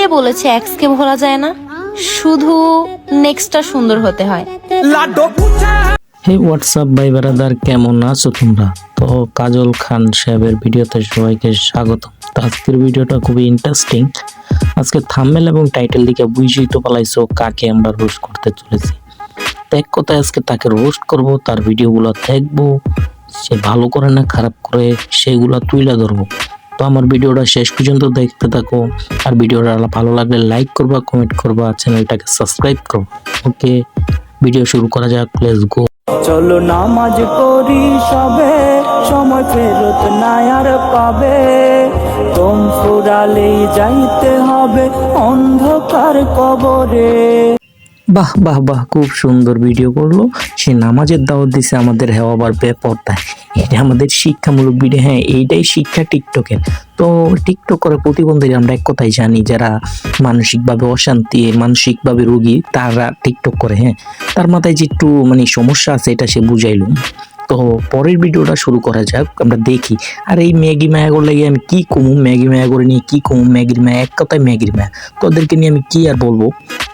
কে বলেছে এক্সকে ভোলা যায় না? শুধু নেক্সটটা সুন্দর হতে হয়। হে হোয়াটসঅ্যাপ ভাই ব্রাদার? কেমন আছো তোমরা? তো কাজল খান সাহেবের ভিডিওতে সবাইকে স্বাগত। তো আজকের ভিডিওটা খুবই ইন্টারেস্টিং আজকে থাম্বনেল এবং টাইটেল দিকে বুঝেই তো পালাইছো কাকে আমরা রোস্ট করতে চলেছি। তো এক কথায় আজকে তাকে রোস্ট করব তার ভিডিওগুলো দেখব সে ভালো করে না খারাপ করে সেগুলো তুলে ধরবো। তো আমার ভিডিওটা শেষ পর্যন্ত দেখতে থাকো। আর ভিডিওটা ভালো লাগলে লাইক করবা কমেন্ট করবা চ্যানেলটাকে সাবস্ক্রাইব করো। ওকে ভিডিও শুরু করা যাক লেটস গো চলো নামাজ পড়ি সবে, সময় ফেরত নাই আর পাবে। তোম ফুরালেই যাইতে হবে অন্ধকার কবরে। বাহ বাহ বাহ, খুব সুন্দর ভিডিও করল। সে নামাজের দাওয়াত দিছে আমাদের আবার বেপরদায়। এটা আমাদের শিক্ষামূলক ভিডিও হ্যাঁ এইটাই শিক্ষা টিকটকের। তো টিকটক করে প্রতিবন্ধী আমরা এক কথাই জানি, যারা মানসিকভাবে অশান্তি, মানসিকভাবে রোগী, তারা টিকটক করে হ্যাঁ। তার মাথায় যে একটু মানে সমস্যা আছে, এটা সে বুঝাইলো। তো পরের ভিডিওটা শুরু করা যাক, আমরা দেখি। আর, এই ম্যাগি মায়া করলে গিয়ে আমি কি কমু? ম্যাগি মায়া করে নিয়ে কী কমু? ম্যাগির মায়া, এক কথায় ম্যাগির মায়া। তো ওদেরকে নিয়ে আমি কী আর বলব?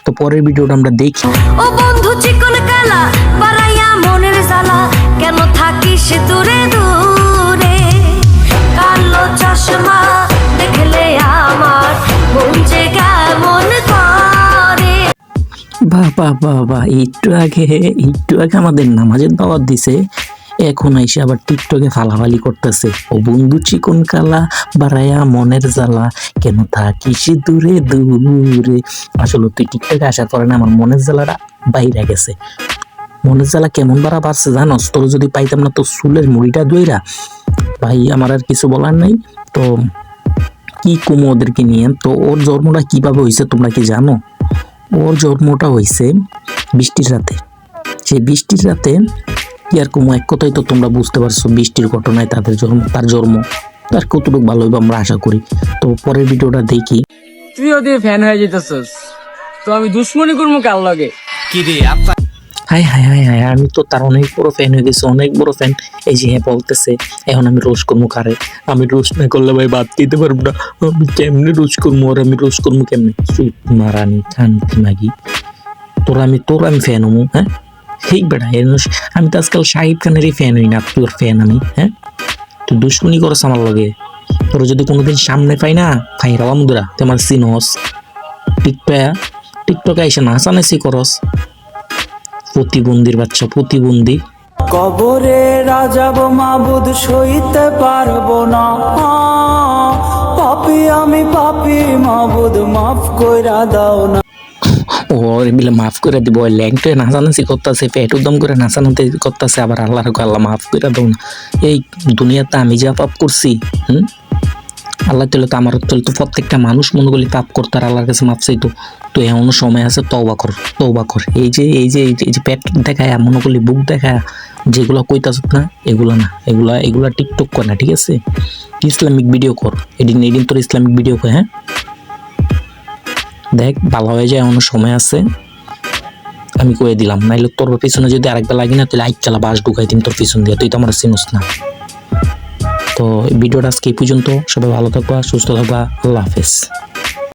তো পরের ভিডিওটা আমরা দেখি। ও বন্ধু চিকন কালা বাড়াইয়া মনের জ্বালা। কেন থাকিস দূরে দূরে? কালো চশমা দেখলে আমার মন যে কেমন করে বাহ বাহ বাহ বাহ একটু আগে একটু আগে আমাদের নামাজের দাওয়াত দিছে। এখন আইসে আবার টিকটকে ফালাফালি করতেছে। ও বন্ধু চিকন কালা বাড়ায়া মনের জ্বালা, কেন থাকিস দূরে দূরে? আসলে তুই টিকটকে আসার না আমার মনের জ্বালাটা বাইরে গেছে। মনের জ্বালা কেমন বাড়া বাড়ছে জানোস? তোর যদি পাইতাম না তো চুলের মুড়িটা দইরা ভাই, আমার আর কিছু বলার নাই। তো কি কুমো ওদেরকে নিয়ে? তো ওর জন্মটা কীভাবে হয়েছে তোমরা কি জানো? ওর জন্মটা হয়েছে বৃষ্টির রাতে। সেই বৃষ্টির রাতে কি আর কুমো এক কথাই তো তোমরা বুঝতে পারছ বৃষ্টির ঘটনায় তাদের জন্ম তার জন্ম। তার কতটুকু ভালো হইবে আমরা আশা করি। তো পরের ভিডিওটা দেখি। তুই ওদের ফ্যান হয়ে যেতেছস। তো আমি দুশ্মনী করব কার লগে? হাই হাই হাই হাই আমি তো তার অনেক বড় ফ্যান হয়ে গেছি অনেক বড় ফ্যান এই যে হ্যাঁ বলতেছে এখন আমি রোজ করব কারে? আমি রোজ না করলে ভাই বাদ দিতে পারব না। আমি কেমনে রোজ করব আর আমি রোজ করব কেমনে? সুইট মারানি খানকি মাগি। তোর আমি তোর আমি ফ্যান হমু হ্যাঁ? হেই এর আমি তো আজকাল শাহিদ খানেরই ফ্যান হই না, তোর ফ্যান আমি হ্যাঁ? তুই দুশ্মনী করস আমার লগে। তোর যদি কোনোদিন সামনে পাই না ফাইরা মুদ্রা, তুই আমার সিনস টিকটকা, টিকটকে এসে নাচানাচি করস। প্রতিবন্ধীর বাচ্চা, প্রতিবন্ধী। কবরে রাজাব মাবুদ সইতে পারব না। পাপি আমি, পাপি মাবুদ, মাফ কইরা দাও না। ও মিলে মাফ করে দিব, ওই ল্যাংটে নাচানাচি করতেছে, পেট উদ্যম করে নাচানাচি করতেছে, আবার আল্লাহর আল্লাহ মাফ করে দাও না। এই দুনিয়াতে আমি যা পাপ করছি, হুম? আল্লাহ তাহলে তো আমার তাহলে তো প্রত্যেকটা মানুষ মনে করলে পাপ করতে, আর আল্লাহর কাছে মাফ চাইতো। তো এমন সময় আছে, তওবা কর তওবা কর। এই যে, এই যে- এই যে পেট দেখায়, মনে করলি বুক দেখায়, যেগুলো কইতাছ না, এগুলো না, এগুলা এগুলা টিকটক কর না, ঠিক আছে? ইসলামিক ভিডিও কর, এদিন এদিন তোর ইসলামিক ভিডিও কর হ্যাঁ? দেখ ভালো হয়ে যায় অন্য সময় আছে। আমি কয়ে দিলাম, নাইলে তোর পিছনে যদি আরেকবার লাগি না, তাহলে আইক চালা বাস ঢুকাই দিন তোর পিছন দিয়ে, তুই তো আমার চিনিস না। তো ভিডিওটা আজকে এই পর্যন্ত। সবাই ভালো থাকবা, সুস্থ থাকবা, আল্লাহ হাফেজ।